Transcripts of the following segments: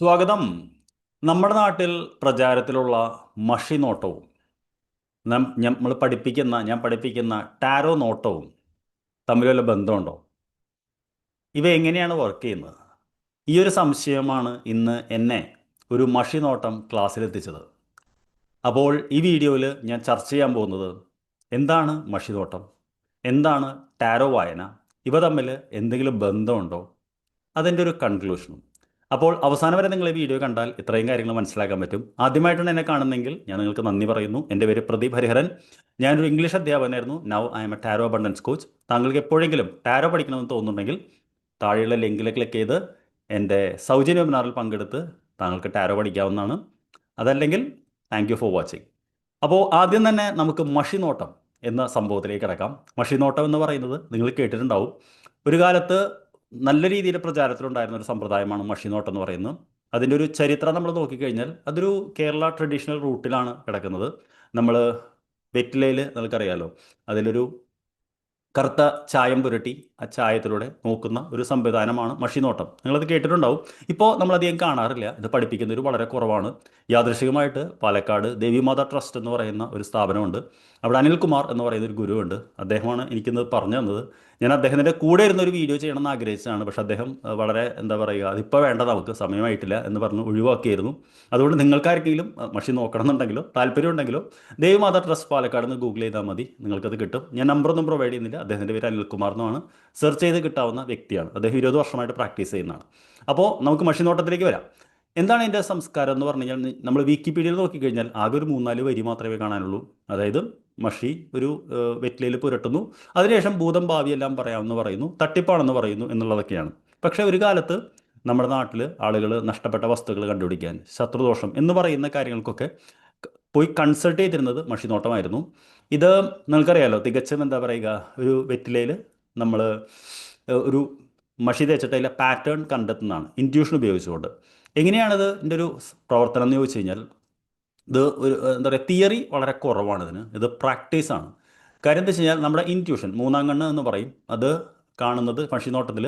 സ്വാഗതം. നമ്മുടെ നാട്ടിൽ പ്രചാരത്തിലുള്ള മഷി നോട്ടവും നമ്മൾ പഠിപ്പിക്കുന്ന ഞാൻ പഠിപ്പിക്കുന്ന ടാരോ നോട്ടവും തമ്മിൽ ബന്ധമുണ്ടോ? ഇവ എങ്ങനെയാണ് വർക്ക് ചെയ്യുന്നത്? ഈ ഒരു സംശയമാണ് ഇന്ന് എന്നെ ഒരു മഷി നോട്ടം ക്ലാസ്സിലെത്തിച്ചത് അപ്പോൾ ഈ വീഡിയോയിൽ ഞാൻ ചർച്ച ചെയ്യാൻ പോകുന്നത് എന്താണ് മഷി നോട്ടം എന്താണ് ടാരോ വായന? ഇവ തമ്മിൽ എന്തെങ്കിലും ബന്ധമുണ്ടോ? അതിന്റെ ഒരു കൺക്ലൂഷനും അപ്പോൾ അവസാനം വരെ നിങ്ങൾ ഈ വീഡിയോ കണ്ടാൽ ഇത്രയും കാര്യങ്ങൾ മനസ്സിലാക്കാൻ പറ്റും. ആദ്യമായിട്ടാണ് എന്നെ കാണുന്നെങ്കിൽ ഞാൻ നിങ്ങൾക്ക് നന്ദി പറയുന്നു. എന്റെ പേര് പ്രദീപ് ഹരിഹരൻ. ഞാനൊരു English അധ്യാപകനായിരുന്നു. Now I am a tarot abundance coach താങ്കൾക്ക് എപ്പോഴെങ്കിലും ടാരോ പഠിക്കണമെന്ന് തോന്നുന്നുണ്ടെങ്കിൽ താഴെയുള്ള ലിങ്കിൽ ക്ലിക്ക് ചെയ്ത് എന്റെ സൗജന്യ വെബിനാറിൽ പങ്കെടുത്ത് താങ്കൾക്ക് ടാരോ പഠിക്കാവുന്നതാണ്. അതല്ലെങ്കിൽ താങ്ക് യു ഫോർ വാച്ചിങ് അപ്പോൾ ആദ്യം തന്നെ നമുക്ക് മഷിനോട്ടം എന്ന സംഭവത്തിലേക്ക് കിടക്കാം. മഷിനോട്ടം എന്ന് പറയുന്നത് നിങ്ങൾ കേട്ടിട്ടുണ്ടാവും. ഒരു കാലത്ത് നല്ല രീതിയിൽ പ്രചാരത്തിലുണ്ടായിരുന്ന ഒരു സമ്പ്രദായമാണ് മഷിനോട്ടം എന്ന് പറയുന്നത്. അതിന്റെ ഒരു ചരിത്രം നമ്മൾ നോക്കിക്കഴിഞ്ഞാൽ അതൊരു കേരള ട്രഡീഷണൽ റൂട്ടിലാണ് കിടക്കുന്നത്. നമ്മൾ വെറ്റിലയിൽ നിങ്ങൾക്കറിയാലോ അതിലൊരു കറുത്ത ചായം പുരട്ടി ആ ചായത്തിലൂടെ നോക്കുന്ന ഒരു സംവിധാനമാണ് മഷിനോട്ടം. നിങ്ങളത് കേട്ടിട്ടുണ്ടാവും. ഇപ്പോൾ നമ്മളധികം കാണാറില്ല. ഇത് പഠിപ്പിക്കുന്നൊരു വളരെ കുറവാണ്. യാദൃശികമായിട്ട് പാലക്കാട് ദേവിമാതാ ട്രസ്റ്റ് എന്ന് പറയുന്ന ഒരു സ്ഥാപനമുണ്ട്. അവിടെ അനിൽകുമാർ എന്ന് പറയുന്ന ഒരു ഗുരുവുണ്ട്. അദ്ദേഹമാണ് എനിക്കിന്ന് പറഞ്ഞു തന്നത്. ഞാൻ അദ്ദേഹത്തിന്റെ കൂടെ ഇരുന്ന ഒരു വീഡിയോ ചെയ്യണമെന്ന് ആഗ്രഹിച്ചതാണ്. പക്ഷെ അദ്ദേഹം വളരെ എന്താ പറയുക അതിപ്പോൾ വേണ്ട നമുക്ക് സമയമായിട്ടില്ല എന്ന് പറഞ്ഞ് ഒഴിവാക്കിയായിരുന്നു. അതുകൊണ്ട് നിങ്ങൾക്കാർക്കെങ്കിലും മഷി നോക്കണം എന്നുണ്ടെങ്കിലോ താല്പര്യം ഉണ്ടെങ്കിലോ ദേവിമാത ട്രസ്റ്റ് പാലക്കാട് നിന്ന് ഗൂഗിൾ ചെയ്താൽ മതി. നിങ്ങൾക്കത് കിട്ടും. ഞാൻ നമ്പറൊന്നും പ്രൊവൈഡ് ചെയ്യുന്നില്ല. അദ്ദേഹത്തിന്റെ പേര് അനിൽകുമാർ എന്നാണ്. സെർച്ച് ചെയ്ത് കിട്ടാവുന്ന വ്യക്തിയാണ്. അദ്ദേഹം ഇരുപത് വർഷമായിട്ട് പ്രാക്ടീസ് ചെയ്യുന്നതാണ്. അപ്പോൾ നമുക്ക് മഷി നോട്ടത്തിലേക്ക് വരാം. എന്താണ് എന്റെ സംസ്കാരം എന്ന് പറഞ്ഞു കഴിഞ്ഞാൽ നമ്മൾ വിക്കിപീഡിയയിൽ നോക്കിക്കഴിഞ്ഞാൽ ആകെ ഒരു മൂന്നാൽ വരി മാത്രമേ കാണാനുള്ളൂ. അതായത് മഷി ഒരു വെറ്റിലയിൽ പുരട്ടുന്നു. അതിനുശേഷം ഭൂതം ഭാവിയെല്ലാം പറയാമെന്ന് പറയുന്നു തട്ടിപ്പാണെന്ന് പറയുന്നു എന്നുള്ളതൊക്കെയാണ്. പക്ഷെ ഒരു കാലത്ത് നമ്മുടെ നാട്ടിൽ ആളുകൾ നഷ്ടപ്പെട്ട വസ്തുക്കൾ കണ്ടുപിടിക്കാൻ ശത്രുദോഷം എന്ന് പറയുന്ന കാര്യങ്ങൾക്കൊക്കെ പോയി കൺസൾട്ട് ചെയ്തിരുന്നത് മഷിനോട്ടമായിരുന്നു ഇത് നിങ്ങൾക്കറിയാലോ തികച്ചും എന്താ പറയുക ഒരു വെറ്റിലയിൽ നമ്മൾ ഒരു മഷി തേച്ചിട്ട് അതിലെ പാറ്റേൺ കണ്ടെത്തുന്നതാണ് ഇന്റ്യൂഷൻ ഉപയോഗിച്ചുകൊണ്ട്. എങ്ങനെയാണത് എന്റെ ഒരു പ്രവർത്തനം എന്ന് ചോദിച്ചു കഴിഞ്ഞാൽ ഇത് ഒരു എന്താ പറയുക തിയറി വളരെ കുറവാണ് ഇതിന്. ഇത് പ്രാക്ടീസാണ് കാര്യം എന്താ വെച്ച് നമ്മുടെ ഇന്റ്യൂഷൻ മൂന്നാം കണ്ണ് എന്ന് പറയും. അത് കാണുന്നത് പക്ഷിനോട്ടത്തിൽ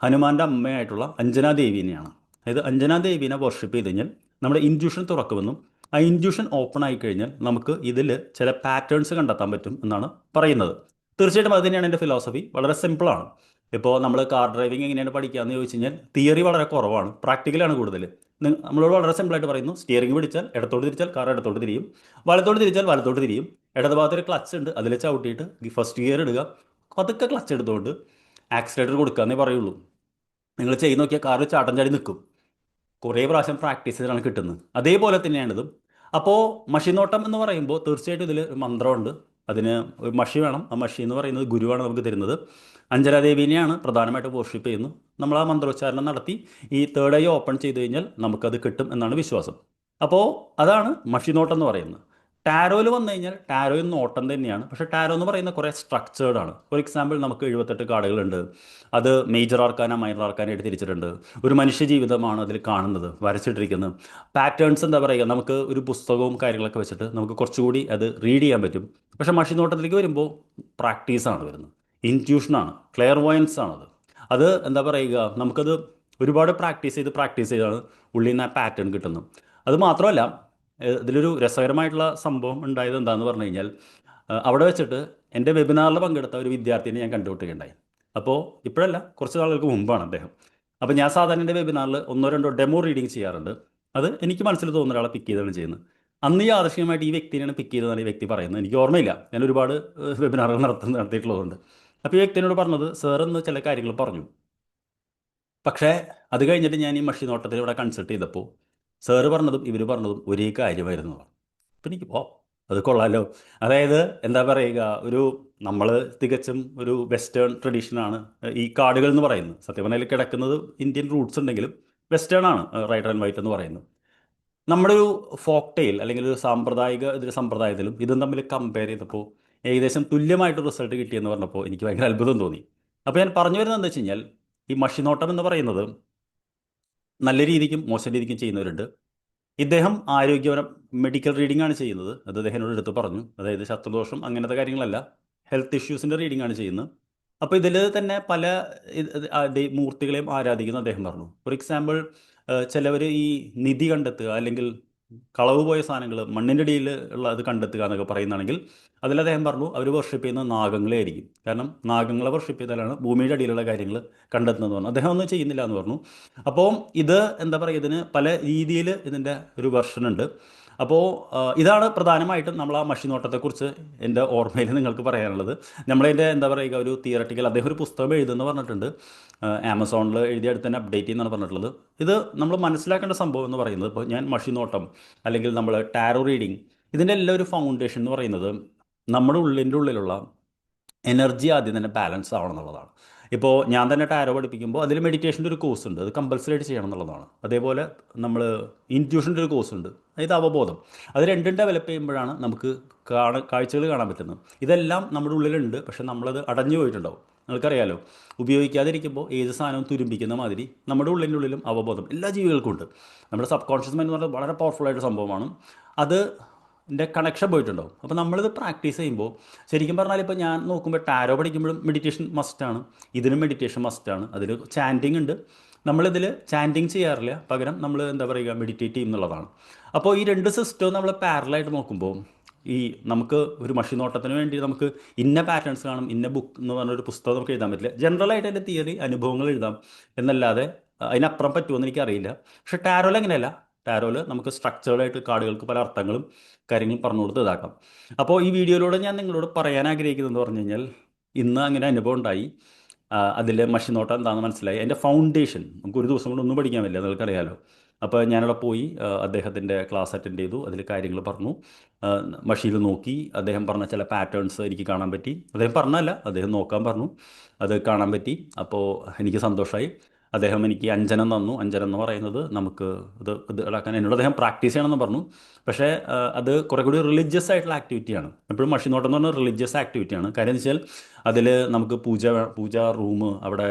ഹനുമാന്റെ അമ്മയായിട്ടുള്ള അഞ്ജനാ ദേവീനെയാണ്. അതായത് അഞ്ജനാ ദേവീനെ വർഷിപ്പ് ചെയ്ത് കഴിഞ്ഞാൽ നമ്മുടെ ഇന്റ്യൂഷൻ തുറക്കുമെന്നും ആ ഇന്റ്യൂഷൻ ഓപ്പൺ ആയി കഴിഞ്ഞാൽ നമുക്ക് ഇതിൽ ചില പാറ്റേൺസ് കണ്ടെത്താൻ പറ്റും എന്നാണ് പറയുന്നത്. തീർച്ചയായിട്ടും അത് തന്നെയാണ് എന്റെ ഫിലോസഫി വളരെ സിമ്പിളാണ് ഇപ്പോൾ നമ്മൾ കാർ ഡ്രൈവിംഗ് എങ്ങനെയാണ് പഠിക്കുക എന്ന് ചോദിച്ചു കഴിഞ്ഞാൽ തിയറി വളരെ കുറവാണ്. പ്രാക്ടിക്കലാണ് കൂടുതൽ നമ്മളോട് വളരെ സിമ്പിളായിട്ട് പറയുന്നു. സ്റ്റിയറിംഗ് പിടിച്ചാൽ ഇടത്തോട്ട് തിരിച്ചാൽ കാർ ഇടത്തോട്ട് തിരിയും. വലത്തോട്ട് തിരിച്ചാൽ വലത്തോട്ട് തിരിയും. ഇടത് ഭാഗത്തൊരു ക്ലച്ച് ഉണ്ട് അതിൽ ചവിട്ടിയിട്ട് ഫസ്റ്റ് ഗിയർ ഇടുക. പതുക്കെ ക്ലച്ച് എടുത്തുകൊണ്ട് ആക്സിലേറ്റർ കൊടുക്കാന്നേ പറയുള്ളൂ. നിങ്ങൾ ചെയ്ത് നോക്കിയാൽ കാർ ചാട്ടം ചാടി നിൽക്കും. കുറേ പ്രാവശ്യം പ്രാക്ടീസ് ചെയ്താണ് കിട്ടുന്നത്. അതേപോലെ തന്നെയാണിതും അപ്പോൾ മഷിനോട്ടം എന്ന് പറയുമ്പോൾ തീർച്ചയായിട്ടും ഇതിൽ മന്ത്രമുണ്ട്. അതിന് ഒരു മഷി വേണം. ആ മഷി എന്ന് പറയുന്നത് ഗുരുവാണ് നമുക്ക് തരുന്നത്. അഞ്ജനാദേവീനെയാണ് പ്രധാനമായിട്ട് വർഷിപ്പ് ചെയ്യുന്നു. നമ്മൾ ആ മന്ത്രോച്ചാരണം നടത്തി. ഈ തേർഡ് ഐ ഓപ്പൺ ചെയ്ത് കഴിഞ്ഞാൽ നമുക്കത് കിട്ടും എന്നാണ് വിശ്വാസം. അപ്പോൾ അതാണ് മഷിനോട്ടം എന്ന് പറയുന്നത്. ടാരോയിൽ വന്നു കഴിഞ്ഞാൽ ടാരോയിൽ നോട്ടം തന്നെയാണ്. പക്ഷെ ടാരോ എന്ന് പറയുന്ന കുറേ സ്ട്രക്ചേർഡ് ആണ്. ഫോർ എക്സാമ്പിൾ നമുക്ക് എഴുപത്തെട്ട് കാർഡുകളുണ്ട് അത് മേജർ ആർക്കാന മൈനർ ആർക്കാനായിട്ട് തിരിച്ചിട്ടുണ്ട്. ഒരു മനുഷ്യ ജീവിതമാണ് അതിൽ കാണുന്നത് വരച്ചിട്ടിരിക്കുന്നത്. പാറ്റേൺസ് എന്താ പറയുക? നമുക്ക് ഒരു പുസ്തകവും കാര്യങ്ങളൊക്കെ വെച്ചിട്ട് നമുക്ക് കുറച്ചുകൂടി അത് റീഡ് ചെയ്യാൻ പറ്റും. പക്ഷെ മഷി നോട്ടത്തിലേക്ക് വരുമ്പോൾ പ്രാക്ടീസാണ് വരുന്നത്. ഇന്റ്യൂഷനാണ് ക്ലെയർ വോയൻസ് ആണത്. അത് എന്താ പറയുക? നമുക്കത് ഒരുപാട് പ്രാക്ടീസ് ചെയ്ത് പ്രാക്ടീസ് ചെയ്താണ് ഉള്ളിൽ നിന്ന് ആ പാറ്റേൺ കിട്ടുന്നത്. അത് മാത്രമല്ല ഇതിലൊരു രസകരമായിട്ടുള്ള സംഭവം ഉണ്ടായത് എന്താന്ന് പറഞ്ഞു കഴിഞ്ഞാൽ അവിടെ വെച്ചിട്ട് എന്റെ വെബിനാറിൽ പങ്കെടുത്ത ഒരു വിദ്യാർത്ഥിനെ ഞാൻ കണ്ടുപിട്ടുകയുണ്ടായി അപ്പോൾ ഇപ്പോഴല്ല കുറച്ച് നാളുകൾക്ക് മുമ്പാണ് അദ്ദേഹം. അപ്പോൾ ഞാൻ സാധാരണ എന്റെ വെബിനാറിൽ ഒന്നോ രണ്ടോ ഡെമോ റീഡിങ് ചെയ്യാറുണ്ട്. അത് എനിക്ക് മനസ്സിൽ തോന്നുന്ന ഒരാളെ പിക്ക് ചെയ്താണ് ചെയ്യുന്നത്. അന്ന് ഈ യാദൃശ്യമായിട്ട് ഈ വ്യക്തിനെയാണ് പിക്ക് ചെയ്തതെന്നാണ് ഈ വ്യക്തി പറയുന്നത്. എനിക്ക് ഓർമ്മയില്ല. ഞാൻ ഒരുപാട് വെബിനാറുകൾ നടത്തുന്ന നടത്തിയിട്ടുള്ളതുകൊണ്ട്. അപ്പോൾ ഈ വ്യക്തിനോട് പറഞ്ഞത് സാർ എന്ന് ചില കാര്യങ്ങൾ പറഞ്ഞു. പക്ഷേ അത് കഴിഞ്ഞിട്ട് ഞാൻ ഈ മഷി നോട്ടത്തിൽ ഇവിടെ കൺസൾട്ട് ചെയ്തപ്പോൾ സാറ് പറഞ്ഞതും ഇവർ പറഞ്ഞതും ഒരേ കാര്യമായിരുന്നു. അപ്പം എനിക്ക് ഓ അത് കൊള്ളാമല്ലോ അതായത് എന്താ പറയുക ഒരു നമ്മൾ തികച്ചും ഒരു വെസ്റ്റേൺ ട്രഡീഷനാണ് ഈ കാർഡുകൾ എന്ന് പറയുന്നത്. സത്യം പറഞ്ഞാൽ കിടക്കുന്നത് ഇന്ത്യൻ റൂട്ട്സ് ഉണ്ടെങ്കിലും വെസ്റ്റേൺ ആണ് റൈറ്റ് ആൻഡ് വൈറ്റ് എന്ന് പറയുന്നത്. നമ്മുടെ ഒരു ഫോക്ക് ടെയിൽ അല്ലെങ്കിൽ ഒരു സാമ്പ്രദായിക ഇതൊരു സമ്പ്രദായത്തിലും ഇതും തമ്മിൽ കമ്പയർ ചെയ്തപ്പോൾ ഏകദേശം തുല്യമായിട്ട് റിസൾട്ട് കിട്ടിയെന്ന് പറഞ്ഞപ്പോൾ എനിക്ക് ഭയങ്കര അത്ഭുതം തോന്നി. അപ്പോൾ ഞാൻ പറഞ്ഞു വരുന്നത് എന്താ വെച്ച് കഴിഞ്ഞാൽ ഈ മഷിനോട്ടം എന്ന് പറയുന്നത് നല്ല രീതിക്കും മോശം രീതിക്കും ചെയ്യുന്നവരുണ്ട്. ഇദ്ദേഹം ആരോഗ്യപരം മെഡിക്കൽ റീഡിംഗ് ആണ് ചെയ്യുന്നത്. അത് അദ്ദേഹത്തിനോട് എടുത്ത് പറഞ്ഞു. അതായത് ശത്രുദോഷം അങ്ങനത്തെ കാര്യങ്ങളല്ല. ഹെൽത്ത് ഇഷ്യൂസിന്റെ റീഡിംഗ് ആണ് ചെയ്യുന്നത്. അപ്പോൾ ഇതിൽ തന്നെ പല മൂർത്തികളെയും ആരാധിക്കുന്ന അദ്ദേഹം പറഞ്ഞു. ഫോർ എക്സാമ്പിൾ ചിലവർ ഈ നിധി കണ്ടെത്തുക അല്ലെങ്കിൽ കളവ് പോയ സാധനങ്ങൾ മണ്ണിന്റെ അടിയിൽ ഉള്ള അത് കണ്ടെത്തുക എന്നൊക്കെ പറയുന്നതാണെങ്കിൽ അതിൽ അദ്ദേഹം പറഞ്ഞു അവർ വർഷിപ്പ് ചെയ്യുന്ന നാഗങ്ങളെ ആയിരിക്കും. കാരണം നാഗങ്ങളെ വർഷിപ്പ് ചെയ്താലാണ് ഭൂമിയുടെ അടിയിലുള്ള കാര്യങ്ങൾ കണ്ടെത്തുന്നത് പറഞ്ഞു അദ്ദേഹം ഒന്നും ചെയ്യുന്നില്ല എന്ന് പറഞ്ഞു. അപ്പോൾ ഇത് എന്താ പറയുക ഇതിന് പല രീതിയിൽ ഇതിന്റെ ഒരു വെർഷൻ ഉണ്ട്. അപ്പോൾ ഇതാണ് പ്രധാനമായിട്ടും നമ്മൾ ആ മഷിനോട്ടത്തെക്കുറിച്ച് എന്റെ ഓർമ്മയിൽ നിങ്ങൾക്ക് പറയാനുള്ളത്. നമ്മളതിന്റെ എന്താ പറയുക ഒരു തിയറട്ടിക്കൽ അദ്ദേഹം ഒരു പുസ്തകം എഴുതുമെന്ന് പറഞ്ഞിട്ടുണ്ട്. ആമസോണിൽ എഴുതിയ അടുത്ത് തന്നെ അപ്ഡേറ്റ് ചെയ്യുന്നതാണ് പറഞ്ഞിട്ടുള്ളത്. ഇത് നമ്മൾ മനസ്സിലാക്കേണ്ട സംഭവം എന്ന് പറയുന്നത് ഇപ്പോൾ ഞാൻ മഷിനോട്ടം അല്ലെങ്കിൽ നമ്മൾ ടാരോ റീഡിങ് ഇതിന്റെ എല്ലാം ഒരു ഫൗണ്ടേഷൻ എന്ന് പറയുന്നത് നമ്മുടെ ഉള്ളിന്റെ ഉള്ളിലുള്ള എനർജി ആദ്യം തന്നെ ബാലൻസ് ആവണം എന്നുള്ളതാണ്. ഇപ്പോൾ ഞാൻ തന്നെ ടാരോ പഠിപ്പിക്കുമ്പോൾ അതിൽ മെഡിറ്റേഷന്റെ ഒരു കോഴ്സ് ഉണ്ട്. അത് കമ്പൽസറി ആയിട്ട് ചെയ്യണം എന്നുള്ളതാണ് അതേപോലെ നമ്മൾ ഇന്റ്യൂഷന്റെ ഒരു കോഴ്സ് ഉണ്ട്. അതായത് അവബോധം. അത് രണ്ടും ഡെവലപ്പ് ചെയ്യുമ്പോഴാണ് നമുക്ക് കാണ കാഴ്ചകൾ കാണാൻ പറ്റുന്നത്. ഇതെല്ലാം നമ്മുടെ ഉള്ളിലുണ്ട്. പക്ഷെ നമ്മളത് അടഞ്ഞു പോയിട്ടുണ്ടാവും. നിങ്ങൾക്കറിയാലോ? ഉപയോഗിക്കാതിരിക്കുമ്പോൾ ഏത് സാധനവും തുരുമ്പിക്കുന്ന മാതിരി നമ്മുടെ ഉള്ളിന്റെ ഉള്ളിലും അവബോധം എല്ലാ ജീവികൾക്കും ഉണ്ട്. നമ്മുടെ സബ് കോൺഷ്യസ് മൈൻഡ് എന്ന് പറഞ്ഞാൽ വളരെ പവർഫുൾ ആയിട്ട് സംഭവമാണ്. അത് ന്റെ കണക്ഷൻ പോയിട്ടുണ്ടാവും അപ്പോൾ നമ്മളിത് പ്രാക്ടീസ് ചെയ്യുമ്പോൾ ശരിക്കും പറഞ്ഞാൽ ഇപ്പോൾ ഞാൻ നോക്കുമ്പോൾ ടാരോ പഠിക്കുമ്പോഴും മെഡിറ്റേഷൻ മസ്റ്റാണ് ഇതിനും മെഡിറ്റേഷൻ മസ്റ്റാണ് അതിൽ ചാന്റിങ് ഉണ്ട്. നമ്മളിതിൽ ചാന്റിങ് ചെയ്യാറില്ല. പകരം നമ്മൾ എന്താ പറയുക മെഡിറ്റേറ്റ് ചെയ്യും എന്നുള്ളതാണ്. അപ്പോൾ ഈ രണ്ട് സിസ്റ്റവും നമ്മൾ പാരലായിട്ട് നോക്കുമ്പോൾ ഈ നമുക്ക് ഒരു മഷിനോട്ടത്തിന് വേണ്ടി നമുക്ക് ഇന്ന പാറ്റേൺസ് കാണും ഇന്ന ബുക്ക് എന്ന് പറഞ്ഞൊരു പുസ്തകം നമുക്ക് എഴുതാൻ പറ്റില്ല. ജനറലായിട്ട് എന്റെ തിയറി അനുഭവങ്ങൾ എഴുതാം. എന്നല്ലാതെ അതിനപ്പുറം പറ്റുമെന്ന് എനിക്കറിയില്ല. പക്ഷെ ടാരോൽ അങ്ങനെയല്ല. ടാരോയിൽ നമുക്ക് സ്ട്രക്ചേർഡായിട്ട് കാർഡുകൾക്ക് പല അർത്ഥങ്ങളും കാര്യങ്ങളും പറഞ്ഞു കൊടുത്ത് ഇതാക്കാം. അപ്പോൾ ഈ വീഡിയോയിലൂടെ ഞാൻ നിങ്ങളോട് പറയാൻ ആഗ്രഹിക്കുന്നതെന്ന് പറഞ്ഞു കഴിഞ്ഞാൽ ഇന്ന് അങ്ങനെ അനുഭവം ഉണ്ടായി. അതിലെ മഷിനോട്ടം എന്താണെന്ന് മനസ്സിലായി. അതിന്റെ ഫൗണ്ടേഷൻ നമുക്ക് ഒരു ദിവസം കൊണ്ട് ഒന്നും പഠിക്കാൻ പറ്റില്ല നിങ്ങൾക്കറിയാലോ. അപ്പോൾ ഞാനവിടെ പോയി അദ്ദേഹത്തിന്റെ ക്ലാസ് അറ്റൻഡ് ചെയ്തു അതിൽ കാര്യങ്ങൾ പറഞ്ഞു. മഷിയിൽ നോക്കി അദ്ദേഹം പറഞ്ഞ ചില പാറ്റേൺസ് എനിക്ക് കാണാൻ പറ്റി. അദ്ദേഹം പറഞ്ഞല്ല അദ്ദേഹം നോക്കാൻ പറഞ്ഞു. അത് കാണാൻ പറ്റി. അപ്പോൾ എനിക്ക് സന്തോഷമായി അദ്ദേഹം എനിക്ക് അഞ്ജനം തന്നു. അഞ്ജനം എന്ന് പറയുന്നത് നമുക്ക് ഇത് ഇത് ഇളക്കാൻ എന്നോട് അദ്ദേഹം പ്രാക്ടീസ് ചെയ്യണമെന്ന് പറഞ്ഞു. പക്ഷേ അത് കുറേ കൂടി റിലീജിയസ് ആയിട്ടുള്ള ആക്ടിവിറ്റിയാണ് എപ്പോഴും മഷിനോട്ടം എന്ന് പറഞ്ഞാൽ റിലീജിയസ് ആക്ടിവിറ്റിയാണ് കാര്യം എന്ന് വെച്ചാൽ അതിൽ നമുക്ക് പൂജ പൂജ റൂം അവിടെ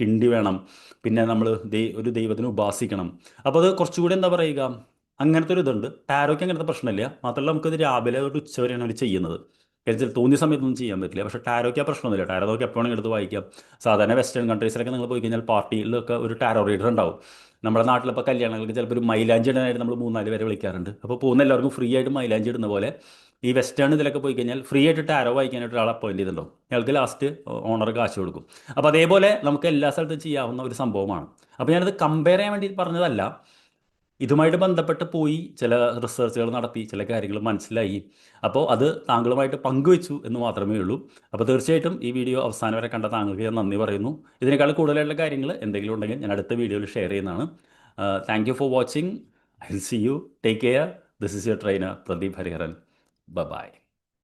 കിണ്ടി വേണം. പിന്നെ നമ്മൾ ദൈ ഒരു ദൈവത്തിന് ഉപാസിക്കണം. അപ്പോൾ അത് കുറച്ചുകൂടി എന്താ പറയുക? അങ്ങനത്തെ ഒരു ഇതുണ്ട്. ടാരോയ്ക്ക് അങ്ങനത്തെ പ്രശ്നമില്ല. മാത്രമല്ല നമുക്കത് രാവിലെ തൊട്ട് ഉച്ച വരെയാണ് അവർ ചെയ്യുന്നത്. കാരണം തോന്നിയ സമയത്തൊന്നും ചെയ്യാൻ പറ്റില്ല. പക്ഷേ ടാരോയ്ക്ക് ആ പ്രശ്നമൊന്നുമില്ല. ടാരോ എപ്പോഴും എടുത്ത് വായിക്കാം. സാധാരണ വെസ്റ്റേൺ കൺട്രീസിലൊക്കെ നിങ്ങൾ പോയി കഴിഞ്ഞാൽ പാർട്ടിയിലൊക്കെ ഒരു ടാരോ റീഡർ ഉണ്ടാവും. നമ്മുടെ നാട്ടിലിപ്പോൾ കല്യാണങ്ങൾക്ക് ചിലപ്പോൾ ഒരു മൈലാഞ്ചി ഇടാനായിട്ട് നമ്മൾ മൂന്നാൽ പേരെ വിളിക്കാറുണ്ട്. അപ്പോൾ പോകുന്ന എല്ലാവർക്കും ഫ്രീ ആയിട്ട് മൈലാഞ്ചി ഇടുന്ന പോലെ ഈ വെസ്റ്റേൺ ഇതിലൊക്കെ പോയി കഴിഞ്ഞാൽ ഫ്രീ ആയിട്ട് ടാരോ വായിക്കാനായിട്ട് ഒരാൾ അപ്പോയിന്റ് ചെയ്തിട്ടുണ്ടാവും. അയാൾക്ക് ലാസ്റ്റ് ഓണർ കാശ് കൊടുക്കും. അപ്പോൾ അതേപോലെ നമുക്ക് എല്ലാ സ്ഥലത്തും ചെയ്യാവുന്ന ഒരു സംഭവമാണ്. അപ്പോൾ ഞാനത് കമ്പയർ ചെയ്യാൻ വേണ്ടി പറഞ്ഞതല്ല. ഇതുമായിട്ട് ബന്ധപ്പെട്ട് പോയി ചില റിസർച്ചുകൾ നടത്തി ചില കാര്യങ്ങൾ മനസ്സിലായി. അപ്പോൾ അത് താങ്കളുമായിട്ട് പങ്കുവെച്ചു എന്ന് മാത്രമേ ഉള്ളൂ. അപ്പോൾ തീർച്ചയായിട്ടും ഈ വീഡിയോ അവസാനം വരെ കണ്ട താങ്കൾക്ക് ഞാൻ നന്ദി പറയുന്നു. ഇതിനേക്കാൾ കൂടുതലായിട്ടുള്ള കാര്യങ്ങൾ എന്തെങ്കിലും ഉണ്ടെങ്കിൽ ഞാൻ അടുത്ത വീഡിയോയിൽ ഷെയർ ചെയ്യുന്നതാണ്. Thank you for watching I see you take care this is your trainer Pradeep Hariharan bye